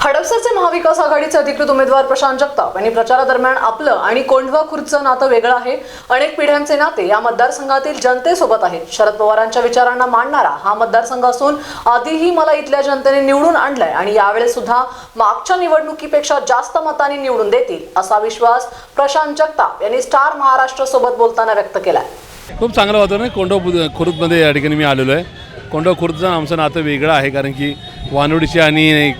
हडपसरचे महाविकास आघाडीचे अधिकृत उमेदवार प्रशांत जगताप यांनी प्रचारादरम्यान आपलं आणि कोंढवा खुर्दचं नातं वेगळं आहे. अनेक पिढ्यांचे नाते या मतदारसंघातील जनतेसोबत आहेत. शरद पवारांच्या विचारांना मांडणारा हा मतदारसंघ असून आधीही मला इथल्या जनतेने निवडून आणलाय आणि यावेळेस सुद्धा मागच्या निवडणुकीपेक्षा जास्त मतांनी निवडून देतील असा विश्वास प्रशांत जगताप यांनी स्टार महाराष्ट्र सोबत बोलताना व्यक्त केलाय. खूप चांगलं वातावरण आहे. खुर्दमध्ये या ठिकाणी मी आलेलो आहे. कोंढव खुर्दचं आमचं नातं वेगळं आहे कारण की वानवडीची आणि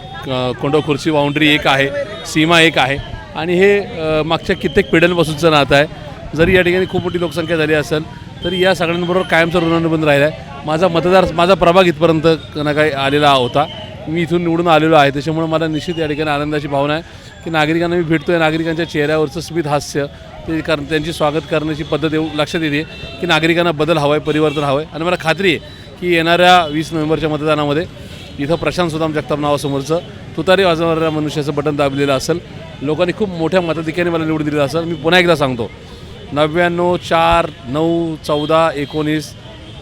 कोंडो खुर्ची बाउंड्री एक आहे सीमा एक आहे. आणि हे मागच्या कित्येक पिढ्यांपासूनचं नातं आहे. जरी या ठिकाणी खूप मोठी लोकसंख्या झाली असेल तरी या सगळ्यांबरोबर कायमचा ऋणानुबंध राहिला आहे. माझा मतदार माझा प्रभाग इथपर्यंत ना काही आलेला होता. मी इथून निवडून आलेलो आहे. त्याच्यामुळे मला निश्चित या ठिकाणी आनंदाची भावना आहे की नागरिकांना मी भेटतो आहे नागरिकांच्या चेहऱ्यावरचं स्मित हास्य ते कारण त्यांची स्वागत करण्याची पद्धत येऊ लक्षात येते की नागरिकांना बदल हवा आहे परिवर्तन हवं आहे आणि मला खात्री आहे की येणाऱ्या वीस नोव्हेंबरच्या मतदानामध्ये इथं प्रशांत सुदाम जगताप नावासमोरचं तुतारी वाजवणाऱ्या मनुष्याचं बटन दाबलेलं असेल. लोकांनी खूप मोठ्या मताधिक्याने मला निवडून दिलेलं असेल. मी पुन्हा एकदा सांगतो नव्याण्णव चार नऊ चौदा एकोणीस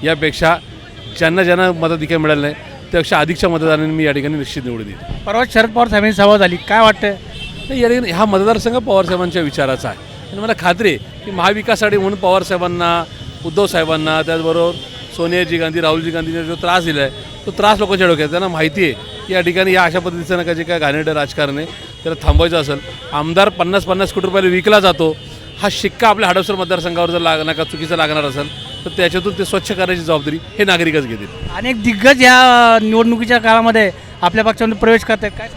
यापेक्षा ज्यांना ज्यांना मताधिक्य मिळालं नाही त्यापेक्षा अधिकच्या मतदारांनी मी या ठिकाणी निश्चित निवडून दिली परवा शरद पवार साहेबांची सभा झाली. काय वाटतंय? नाही या ठिकाणी हा मतदारसंघ पवारसाहेबांच्या विचाराचा आहे. आणि मला खात्री आहे की महाविकास आघाडी म्हणून पवारसाहेबांना उद्धव साहेबांना त्याचबरोबर सोनियाजी गांधी राहुलजी गांधीने जो त्रास दिला आहे तो त्रास लोकांच्या डोक्यात. त्यांना माहिती आहे की या ठिकाणी या अशा पद्धतीचं नका जे काय घाणेरडं राजकारण आहे त्याला थांबवायचं असेल. आमदार पन्नास पन्नास कोटी रुपयाला विकला जातो. हा शिक्का आपल्या हडपसर मतदारसंघावर जर लाग नका चुकीचा लागणार असेल तर त्याच्यातून ते स्वच्छ करण्याची जबाबदारी हे नागरिकच घेतील. अनेक दिग्गज या निवडणुकीच्या काळामध्ये आपल्या पक्षामध्ये प्रवेश करत आहेत काय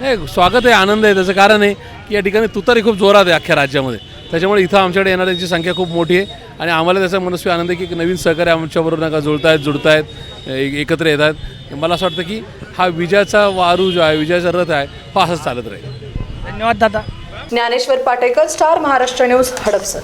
नाही स्वागत आहे आनंद आहे. त्याचं कारण आहे की या ठिकाणी तुतारी खूप जोरात आहे अख्ख्या राज्यामध्ये. त्याच्यामुळे इथं आमच्याकडे येणाऱ्यांची संख्या खूप मोठी आहे. आणि आम्हाला त्याचा मनस्वी आनंद आहे की एक नवीन सहकारी आमच्याबरोबर नका जुळतायत जुडतायत एक- एकत्र येत आहेत मला असं वाटतं की हा विजयाचा वारू जो आहे विजयाचा रथ आहे हा असंच चालत राहील. धन्यवाद दादा. Dnyaneshwar Patekar star Maharashtra news Hadapsar.